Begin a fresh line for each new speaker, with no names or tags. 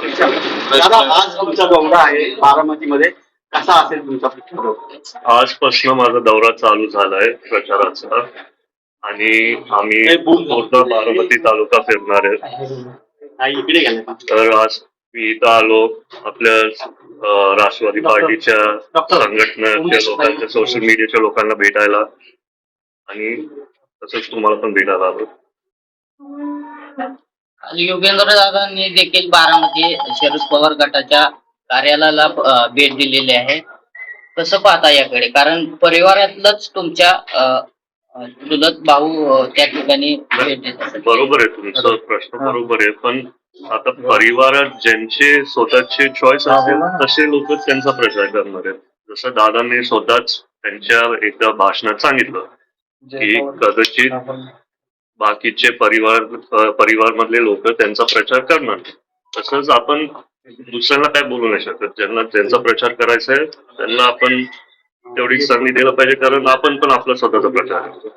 दादा आज तुमचा दौरा आहे बारामतीमध्ये. कसा असेल तुमचा
आजपासून माझा दौरा चालू झालाय प्रचाराचा. आणि आम्ही पूर्ण बारामती तालुका फिरणार आहे.
इकडे
तर आज मी इथं आलो. आपल्या राष्ट्रवादी पार्टीच्या. संघटनेच्या लोकांच्या सोशल मीडियाच्या लोकांना भेटायला. आणि तसंच तुम्हाला पण भेटायला आलो.
योगेंद्र दादांनी देखील बारामती शरद पवार गटाच्या कार्यालयाला भेट दिलेली आहे. कसं पाहता याकडे? कारण परिवारातलंच तुमच्या चुलत भाऊ त्या ठिकाणी भेट देत.
बरोबर आहे तुमचा प्रश्न बरोबर आहे. पण आता परिवारात ज्यांचे स्वतःचे चॉईस असेल तसे लोक त्यांचा प्रचार करणार आहेत. जसं दादांनी स्वतःच त्यांच्या एकदा भाषणात सांगितलं की कदाचित बाकीचे परिवार परिवार मधले लोक त्यांचा प्रचार करणार. तसंच आपण दुसऱ्यांना काय बोलू नाही शकत. ज्यांना त्यांचा प्रचार करायचा आहे त्यांना आपण तेवढी संधी द्यायला पाहिजे कारण आपण पण आपला स्वतःचा प्रचार करतो.